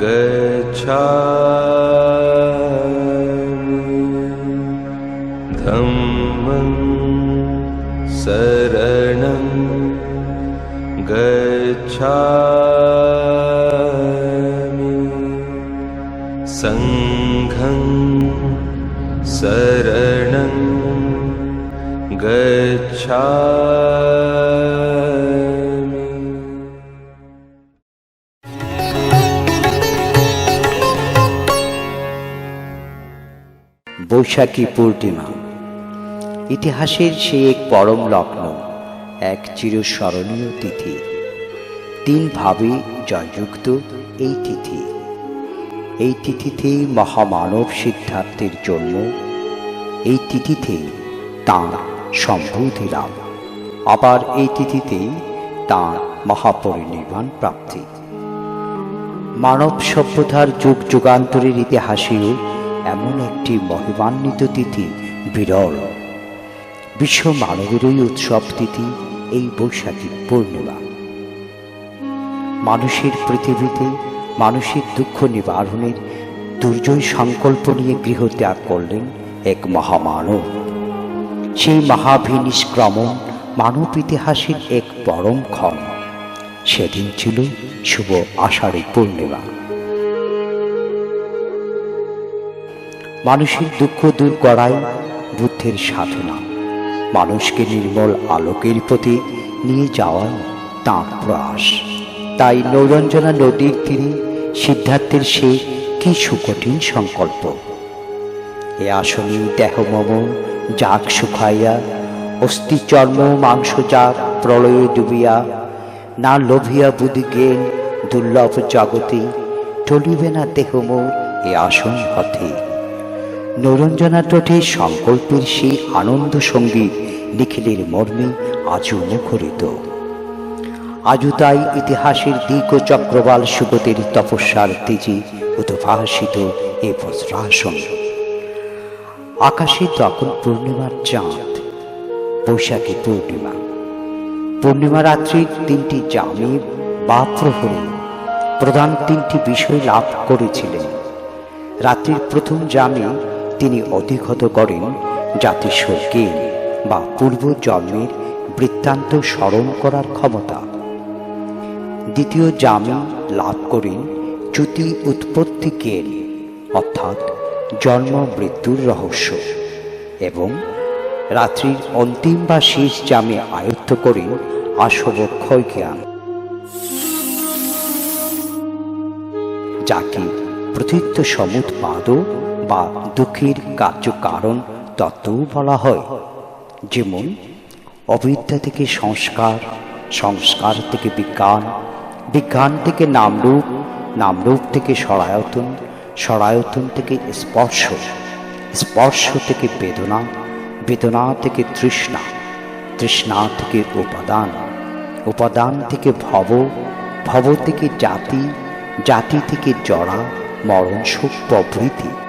गच्छा धम्मं शरणं गच्छा सङ्घं शरणं गच्छा বৈশাখী পূর্ণিমা। ইতিহাসের সে এক পরম লগ্ন, এক চিরস্মরণীয় তিথি। তিন ভাবে জয়যুক্ত এই তিথি। এই তিথিতেই মহামানব সিদ্ধার্থের জন্ম এই তিথিতে তাঁর সম্ভূতি লাভ। আবার এই তিথিতেই তাঁর মহাপরিনির্বাণ প্রাপ্তি। মানব সভ্যতার যুগ যুগান্তরের ইতিহাসেও এমন একটি মহিমান্বিত তিথি, বিরল। বিশ্ব মানবেরই উৎসব তিথি এই বৈশাখী পূর্ণিমা। মানুষের পৃথিবীতে মানুষের দুঃখ নিবারণের দুর্জয় সংকল্প নিয়ে গৃহত্যাগ করলেন এক মহামানব। সেই মহাভিনিষ্ক্রমণ মানব ইতিহাসের এক পরম ক্ষণ। সেদিন ছিল শুভ আষাঢ়ী পূর্ণিমা। মানুষের দুঃখ দূর করাই বুদ্ধের সাধনা। মানুষকে নির্মল আলোকের প্রতি নিয়ে যাওয়াই তাঁর প্রয়াস। তাই নৌরঞ্জনা নদীর তীরে সিদ্ধার্থের সে কি সুকঠিন সংকল্প? এ আসনে দেহ মম যাক শুকাইয়া, অস্থি চর্ম মাংস যাক প্রলয়ে ডুবিয়া, না লোভিয়া বুদ্ধি জ্ঞান দুর্লভ জগতে টলিবে না দেহ মোর, এ আসন পথে। নরঞ্জনা টোঠে সংকল্পের সেই আনন্দ সংগীত নিখিলের মর্মে আজও মুখরিত। আজও তাই ইতিহাসের দীর্ঘ চক্রবাল সুগতের তপস্যার তেজে উদ্ভাসিত এ বজ্রাসন। আকাশে তখন পূর্ণিমার চাঁদ, বৈশাখী পূর্ণিমা। পূর্ণিমা রাত্রির তিনটি জামে বা প্রহরে প্রধান তিনটি বিষয় লাভ করেছিলেন। রাত্রির প্রথম জামে তিনি অধিগত করেন জাতিস্বরকে বা পূর্ব জন্মের বৃত্তান্ত স্মরণ করার ক্ষমতা। দ্বিতীয় জামে লাভ করেন চ্যুতি উৎপত্তি অর্থাৎ জন্ম মৃত্যুর রহস্য, এবং রাত্রির অন্তিম বা শেষ জামে আয়ত্ত করেন আসবক্ষয় জ্ঞান যাকে প্রথিত্ব সমুৎপাদ বা দুঃখের কার্যকারণ তত্ত্বও বলা হয়। যেমন, অবিদ্যা থেকে সংস্কার সংস্কার থেকে বিজ্ঞান বিজ্ঞান থেকে নামরূপ নামরূপ থেকে সরায়তন সরায়তন থেকে স্পর্শ স্পর্শ থেকে বেদনা বেদনা থেকে তৃষ্ণা তৃষ্ণা থেকে উপাদান উপাদান থেকে ভব ভব থেকে জাতি জাতি থেকে জড়া মরণ শোক প্রভৃতি।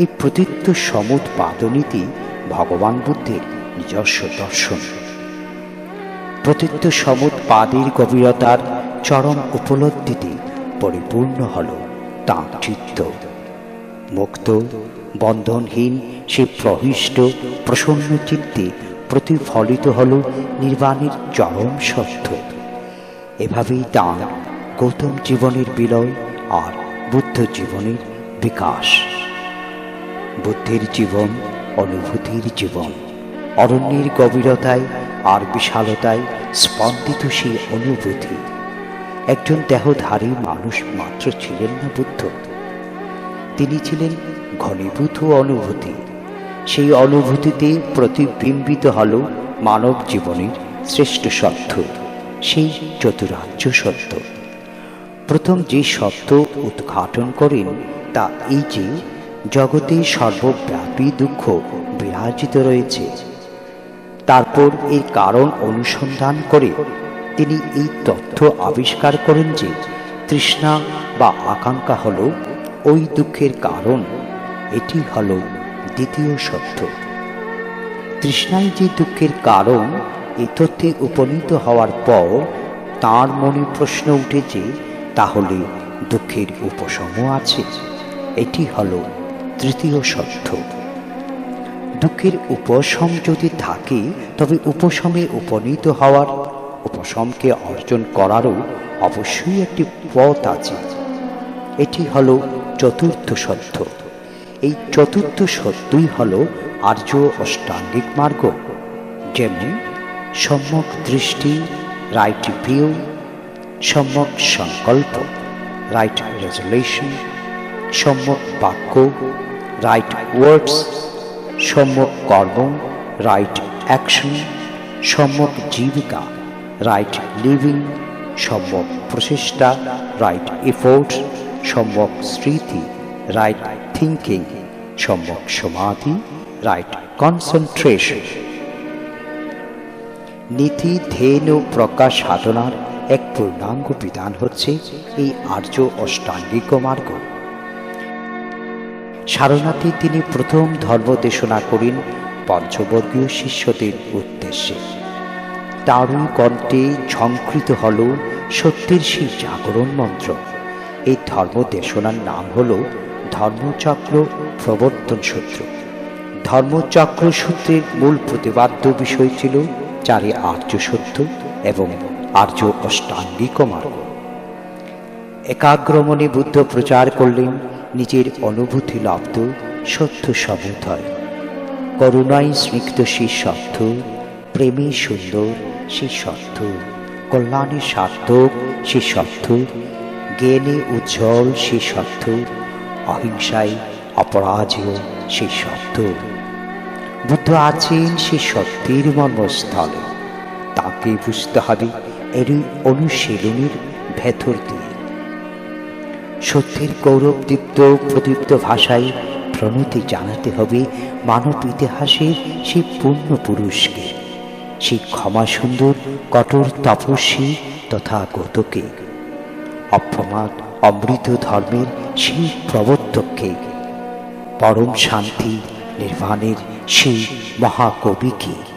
এই প্রতীত্ব সমুৎপাদনীতি ভগবান বুদ্ধের নিজস্ব দর্শন। প্রতীত্ব সমুৎপাদের গভীরতার চরম উপলব্ধিতে পরিপূর্ণ হল তাঁর চিত্ত। মুক্ত, বন্ধনহীন, সে প্রহিষ্ট, প্রসন্ন চিত্তে প্রতিফলিত হল নির্বাণের চরম সত্য। এভাবেই তাঁর গৌতম জীবনের বিলয় আর বুদ্ধ জীবনের বিকাশ। বুদ্ধির জীবন, অনুভূতির জীবন। অরণ্যের গভীরতায় আর বিশালতায় স্পন্দিত সেই অনুভূতি। একজন দেহধারী মানুষ মাত্র ছিলেন না বুদ্ধ। তিনি ছিলেন ঘনীভূত অনুভূতি। সেই অনুভূতিতে প্রতিবিম্বিত হল মানব জীবনের শ্রেষ্ঠ সত্য, সেই চতুরার্য সত্য। প্রথম যে সত্য উদ্ঘাটন করেন তা এই যে জগতে সর্বব্যাপী দুঃখ বিরাজিত রয়েছে। তারপর এই কারণ অনুসন্ধান করে তিনি এই তথ্য আবিষ্কার করেন যে তৃষ্ণা বা আকাঙ্ক্ষা হল ওই দুঃখের কারণ। এটি হল দ্বিতীয় সত্য। তৃষ্ণাই যে দুঃখের কারণ এই তথ্যে উপনীত হওয়ার পর তার মনে প্রশ্ন উঠেছে তাহলে দুঃখের উপশম আছে। এটি হলো তৃতীয় সত্য দুঃখের উপশম যদি থাকে, তবে উপশমে উপনীত হওয়ার উপশমকে অর্জন করারও অবশ্যই একটি পথ আছে। এটি হল চতুর্থ সত্য এই চতুর্থ সত্যই হল আর্য অষ্টাঙ্গিক মার্গ। যেমন, সম্যক দৃষ্টি রাইট ভিউ সম্যক সংকল্প রাইট রেজলিউশন সম্যক বাক্য রাইট ওয়ার্ডস সম্যক কর্ম রাইট অ্যাকশন সম্যক জীবিকা রাইট লিভিং সম্যক প্রচেষ্টা রাইট এফোর্ট সম্যক স্মৃতি রাইট থিঙ্কিং সম্যক সমাধি রাইট কনসেন্ট্রেশন নীতি, ধ্যান ও প্রকাশ সাধনার এক পূর্ণাঙ্গ বিধান হচ্ছে এই আর্য অষ্টাঙ্গিক মার্গ। সারনাথে তিনি প্রথম ধর্ম দেশনা করেন পঞ্চবর্গীয় শিষ্যদের উদ্দেশ্যে। তারই কণ্ঠে ঝঙ্কৃত হল সত্যের সেই জাগরণ মন্ত্র। এই ধর্ম দেশনার নাম হল ধর্মচক্র প্রবর্তন সূত্র। ধর্মচক্র সূত্রের মূল প্রতিপাদ্য বিষয় ছিল চারে আর্য সত্য এবং আর্য অষ্টাঙ্গিক মার্গ। একাগ্রমণে বুদ্ধ প্রচার করলেন নিজের অনুভূতি লব্ধ, সত্য সমুদয়। করুণায় স্নিগ্ধ সেই সত্য প্রেমে সুন্দর সেই সত্য কল্যাণে সার্থক সেই সত্য জ্ঞানে উজ্জ্বল সে সত্য অহিংসায় অপরাজেয় সে সত্য বুদ্ধ আছেন সে সত্যের মর্মস্থলে, তাকে বুঝতে হবে এরই অনুশীলনের ভেতর দিয়ে। সত্যের গৌরবদীপ্ত প্রদীপ্ত ভাষায় প্রণতি জানাতে হবে মানব ইতিহাসের সেই পূর্ণ পুরুষকে। সেই ক্ষমা সুন্দর, কঠোর তপস্বী তথা গতকে। অপ্রমাদ, অমৃত ধর্মের সেই প্রবর্তককে। পরম শান্তি নির্বাণের সেই মহাকবিকে।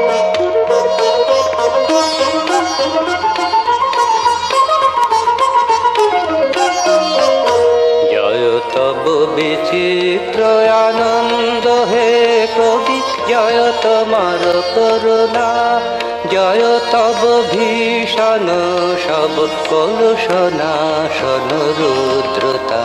জয় তব বিচিত্র আনন্দ হে কবি জয় তোমার করুণা, জয় তব ভীষণ, সব কলুষণা শন রুদ্রতা।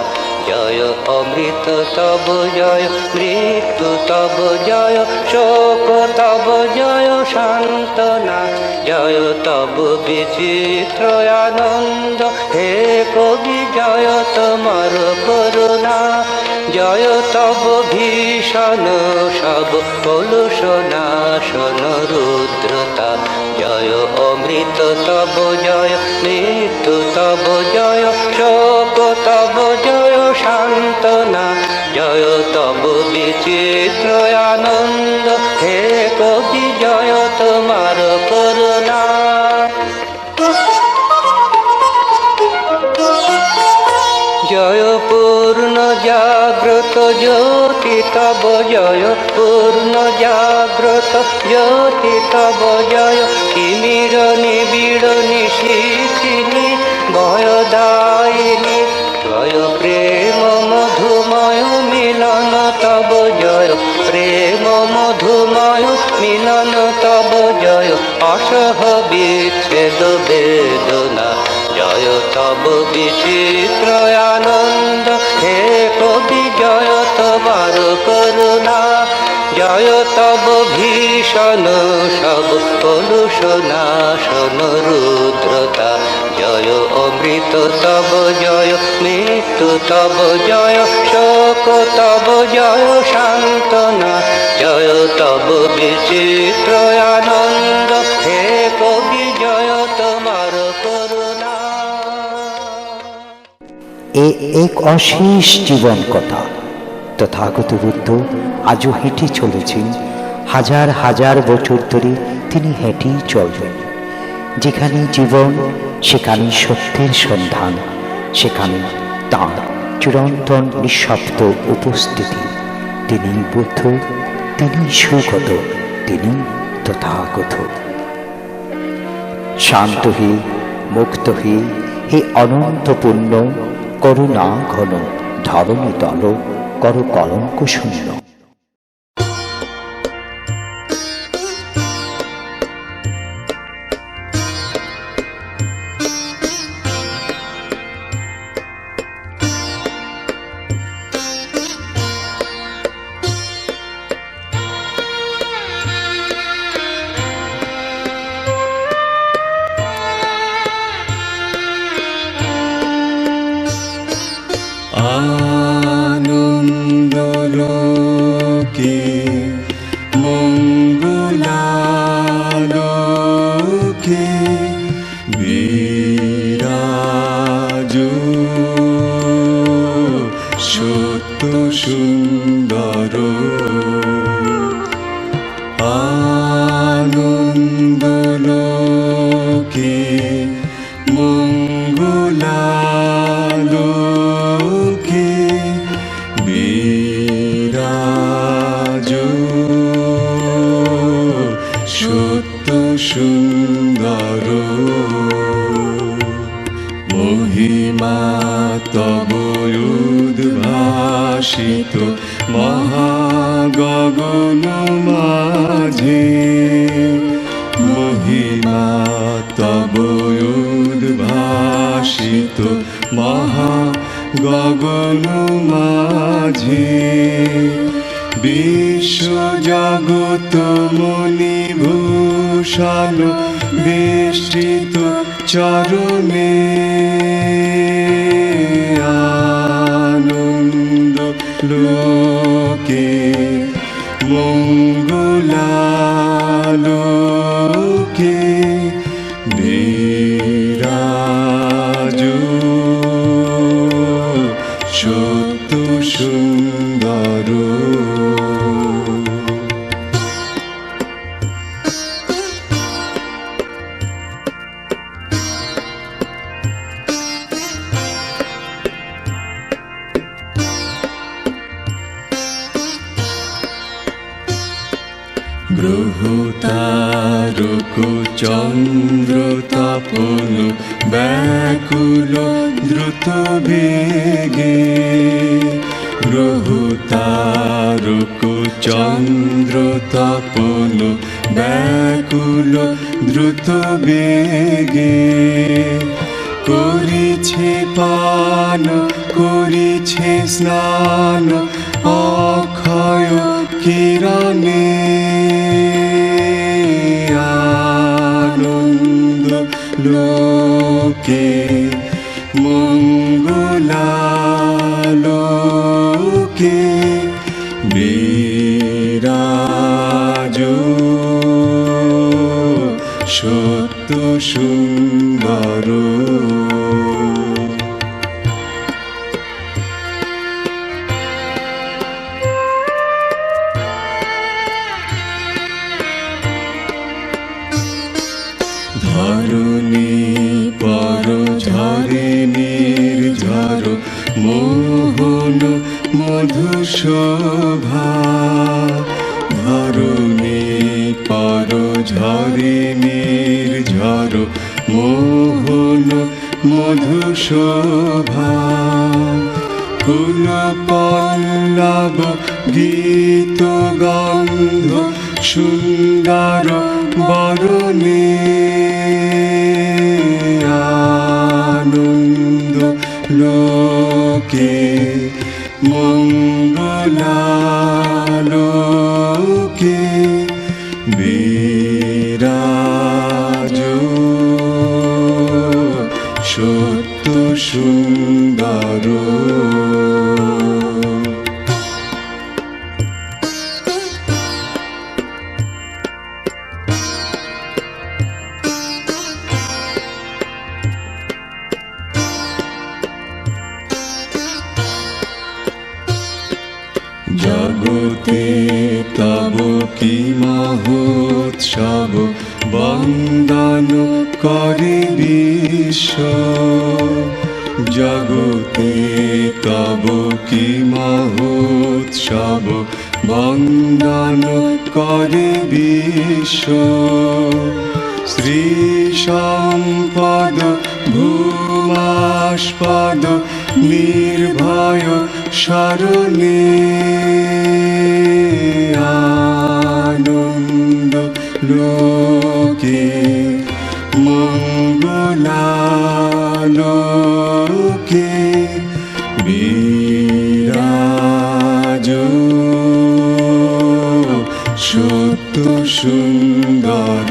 জয় অমৃত তব জয়, মৃত্যু তব জয়, শোক তব জয়, সান্ত্বনা। জয় তব বিচিত্র আনন্দ হে কবি, জয় তোমার করুণা। জয় তব ভীষণ সব কলুষণা, শন রুদ্রতা। জয় অমৃত তব জয় মৃত্যু তব জয়, শোক তব জয়, সান্ত্বনা। জয় তব বিচিত্র আনন্দ হে কবি, জয় তোমার করুণা জয় পূর্ণ জাগ্রত জ্যোতি তব জয় পূর্ণ জাগ্রত জ্যোতি তব জয়। কিমির নিবিড় নিশিথিনি, ভয়দায়িনী জয় প্রেম মধুময় মিলন তব জয়। প্রেম মধুময় মিলন তব জয়। অসহ বিচ্ছেদ বেদনা জয় তব বিচিত্র আনন্দ হে কবি, জয় তোমার করুণা। জয় তব ভীষণ সব কলুষণা। শন রুদ্রতা, জয় অমৃত তব জয়, মৃত্যু তব জয়, শোক তব জয়, সান্ত্বনা। জয় তব বিচিত্র আনন্দ হে কবি, জয় তোমার এ এক অশেষ জীবন কথা। তথাগত বুদ্ধ আজও হেঁটে চলেছেন। হাজার হাজার বছর ধরে তিনি হেঁটেই চলবেন। যেখানে জীবন, সেখানে সত্যের সন্ধান, সেখানে তাঁর চিরন্তন নিঃশব্দ উপস্থিতি। তিনি বুদ্ধ তিনি সুগত তিনি তথাগত। শান্ত হে হে হে অনন্ত পুণ্য করুণা ঘন ধারণী দল করো কলঙ্ক শূন্য। সুন্দর উদ্ভাসিত মহাগগন মাঝে। মহিমা তব উদ্ভাসিত মহা গগন মাঝে। বিশ্ব জগত মনি ভূষণ বেষ্টিত চরণে। আনন্দ লোকে তপন ব্যাকুল, দ্রুত বেগে। গ্রহ তারক চন্দ্র তপন, ব্যাকুল, দ্রুত বেগে। করিছে পান, করিছে স্নান, অক্ষয় কিরণে। লোকে মঙ্গলালোকে ঝরে নির্ঝর মোহন মধু শোভা ফুল পল্লব গীত গন্ধ সুন্দর বরণে আনন্দ লোকে মঙ্গলালোকে জগতে তব কি মহোৎসব? বন্দন করে বিশ্ব। শ্রী সম্পদ ভূমাস্পদ নির্ভয় স্মরণে আনন্দ লোকে মঙ্গলালোকে বিরাজ সত্য সুন্দর